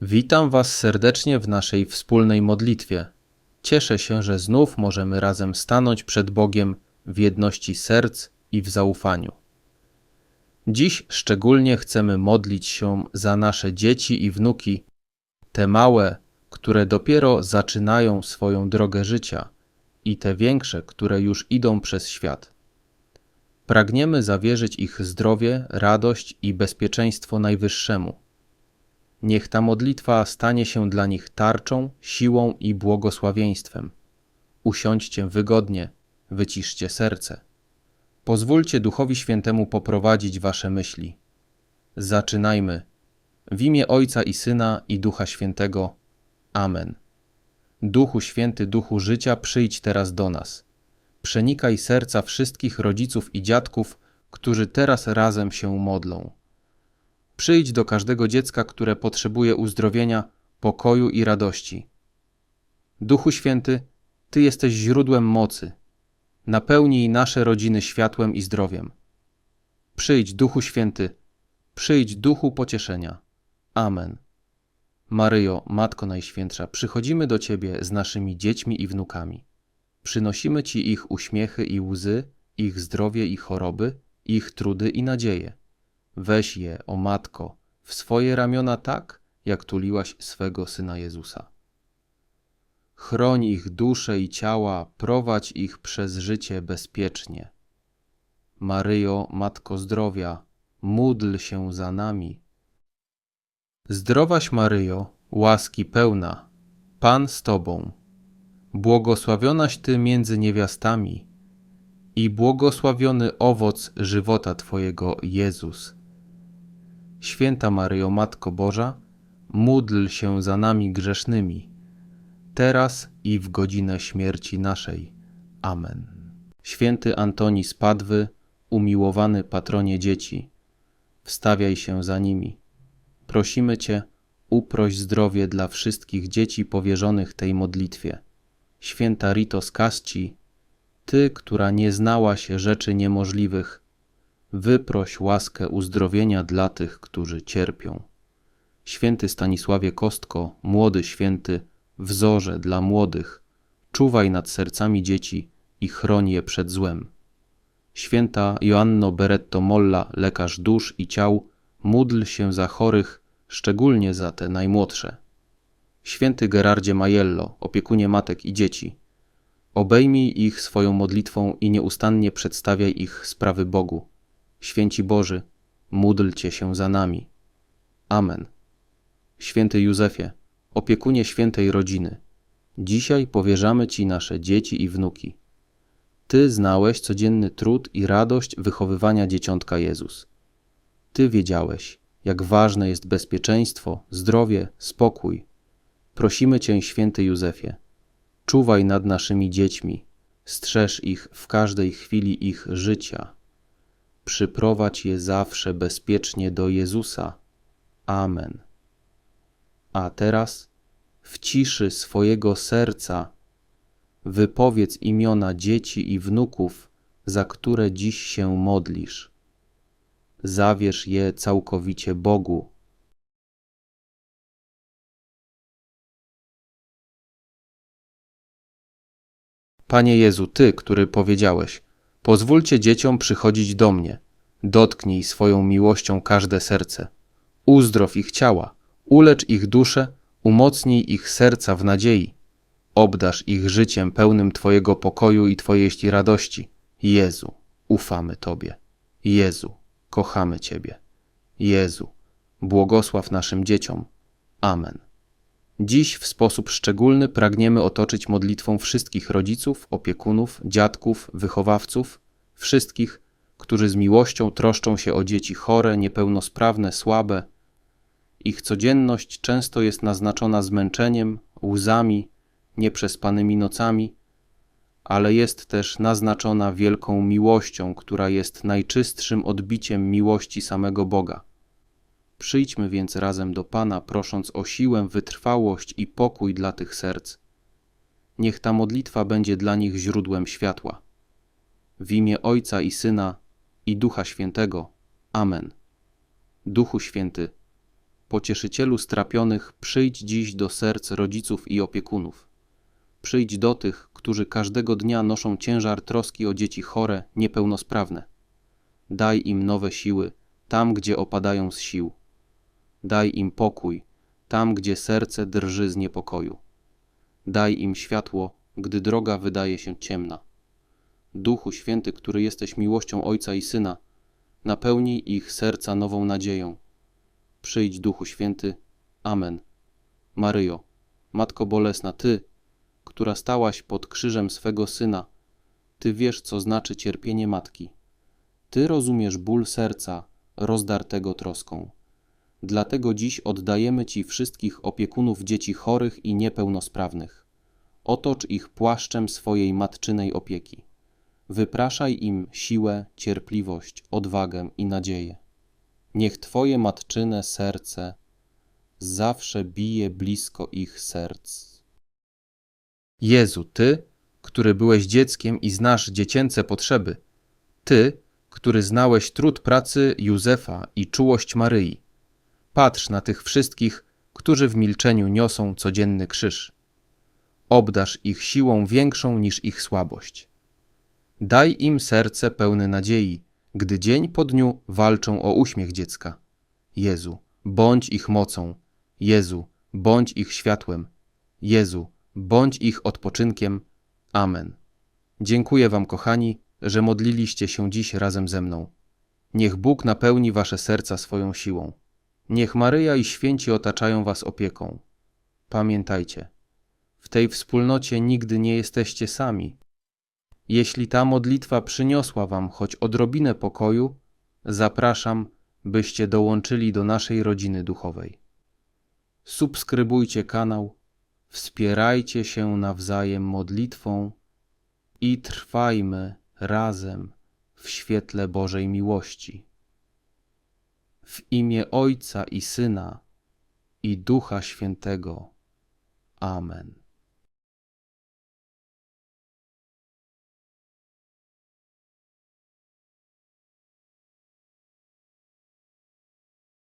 Witam Was serdecznie w naszej wspólnej modlitwie. Cieszę się, że znów możemy razem stanąć przed Bogiem w jedności serc i w zaufaniu. Dziś szczególnie chcemy modlić się za nasze dzieci i wnuki, te małe, które dopiero zaczynają swoją drogę życia, i te większe, które już idą przez świat. Pragniemy zawierzyć ich zdrowie, radość i bezpieczeństwo Najwyższemu. Niech ta modlitwa stanie się dla nich tarczą, siłą i błogosławieństwem. Usiądźcie wygodnie, wyciszcie serce. Pozwólcie Duchowi Świętemu poprowadzić wasze myśli. Zaczynajmy. W imię Ojca i Syna i Ducha Świętego. Amen. Duchu Święty, Duchu życia, przyjdź teraz do nas. Przenikaj serca wszystkich rodziców i dziadków, którzy teraz razem się modlą. Przyjdź do każdego dziecka, które potrzebuje uzdrowienia, pokoju i radości. Duchu Święty, Ty jesteś źródłem mocy. Napełnij nasze rodziny światłem i zdrowiem. Przyjdź, Duchu Święty, przyjdź, Duchu pocieszenia. Amen. Maryjo, Matko Najświętsza, przychodzimy do Ciebie z naszymi dziećmi i wnukami. Przynosimy Ci ich uśmiechy i łzy, ich zdrowie i choroby, ich trudy i nadzieje. Weź je, o Matko, w swoje ramiona tak, jak tuliłaś swego Syna Jezusa. Chroń ich dusze i ciała, prowadź ich przez życie bezpiecznie. Maryjo, Matko Zdrowia, módl się za nami. Zdrowaś Maryjo, łaski pełna, Pan z Tobą, błogosławionaś Ty między niewiastami i błogosławiony owoc żywota Twojego, Jezus. Święta Maryjo, Matko Boża, módl się za nami grzesznymi, teraz i w godzinę śmierci naszej. Amen. Święty Antoni z Padwy, umiłowany patronie dzieci, wstawiaj się za nimi. Prosimy Cię, uproś zdrowie dla wszystkich dzieci powierzonych tej modlitwie. Święta Rito z Casci, Ty, która nie znałaś rzeczy niemożliwych, wyproś łaskę uzdrowienia dla tych, którzy cierpią. Święty Stanisławie Kostko, młody święty, wzorze dla młodych, czuwaj nad sercami dzieci i chroń je przed złem. Święta Joanno Beretto Molla, lekarz dusz i ciał, módl się za chorych, szczególnie za te najmłodsze. Święty Gerardzie Majello, opiekunie matek i dzieci, obejmij ich swoją modlitwą i nieustannie przedstawiaj ich sprawy Bogu. Święci Boży, módlcie się za nami. Amen. Święty Józefie, opiekunie świętej rodziny, dzisiaj powierzamy Ci nasze dzieci i wnuki. Ty znałeś codzienny trud i radość wychowywania dzieciątka Jezus. Ty wiedziałeś, jak ważne jest bezpieczeństwo, zdrowie, spokój. Prosimy Cię, święty Józefie, czuwaj nad naszymi dziećmi, strzeż ich w każdej chwili ich życia. Przyprowadź je zawsze bezpiecznie do Jezusa. Amen. A teraz w ciszy swojego serca wypowiedz imiona dzieci i wnuków, za które dziś się modlisz. Zawierz je całkowicie Bogu. Panie Jezu, Ty, który powiedziałeś, pozwólcie dzieciom przychodzić do mnie, dotknij swoją miłością każde serce, uzdrow ich ciała, ulecz ich dusze, umocnij ich serca w nadziei, obdasz ich życiem pełnym Twojego pokoju i Twojej radości. Jezu, ufamy Tobie. Jezu, kochamy Ciebie. Jezu, błogosław naszym dzieciom. Amen. Dziś w sposób szczególny pragniemy otoczyć modlitwą wszystkich rodziców, opiekunów, dziadków, wychowawców, wszystkich, którzy z miłością troszczą się o dzieci chore, niepełnosprawne, słabe. Ich codzienność często jest naznaczona zmęczeniem, łzami, nieprzespanymi nocami, ale jest też naznaczona wielką miłością, która jest najczystszym odbiciem miłości samego Boga. Przyjdźmy więc razem do Pana, prosząc o siłę, wytrwałość i pokój dla tych serc. Niech ta modlitwa będzie dla nich źródłem światła. W imię Ojca i Syna i Ducha Świętego. Amen. Duchu Święty, pocieszycielu strapionych, przyjdź dziś do serc rodziców i opiekunów. Przyjdź do tych, którzy każdego dnia noszą ciężar troski o dzieci chore, niepełnosprawne. Daj im nowe siły, tam gdzie opadają z sił. Daj im pokój, tam gdzie serce drży z niepokoju. Daj im światło, gdy droga wydaje się ciemna. Duchu Święty, który jesteś miłością Ojca i Syna, napełnij ich serca nową nadzieją. Przyjdź, Duchu Święty. Amen. Maryjo, Matko Bolesna, Ty, która stałaś pod krzyżem swego Syna, Ty wiesz, co znaczy cierpienie matki. Ty rozumiesz ból serca rozdartego troską. Dlatego dziś oddajemy Ci wszystkich opiekunów dzieci chorych i niepełnosprawnych. Otocz ich płaszczem swojej matczynej opieki. Wypraszaj im siłę, cierpliwość, odwagę i nadzieję. Niech Twoje matczyne serce zawsze bije blisko ich serc. Jezu, Ty, który byłeś dzieckiem i znasz dziecięce potrzeby, Ty, który znałeś trud pracy Józefa i czułość Maryi, patrz na tych wszystkich, którzy w milczeniu niosą codzienny krzyż. Obdasz ich siłą większą niż ich słabość. Daj im serce pełne nadziei, gdy dzień po dniu walczą o uśmiech dziecka. Jezu, bądź ich mocą. Jezu, bądź ich światłem. Jezu, bądź ich odpoczynkiem. Amen. Dziękuję Wam, kochani, że modliliście się dziś razem ze mną. Niech Bóg napełni Wasze serca swoją siłą. Niech Maryja i święci otaczają Was opieką. Pamiętajcie, w tej wspólnocie nigdy nie jesteście sami. Jeśli ta modlitwa przyniosła Wam choć odrobinę pokoju, zapraszam, byście dołączyli do naszej rodziny duchowej. Subskrybujcie kanał, wspierajcie się nawzajem modlitwą i trwajmy razem w świetle Bożej miłości. W imię Ojca i Syna i Ducha Świętego. Amen.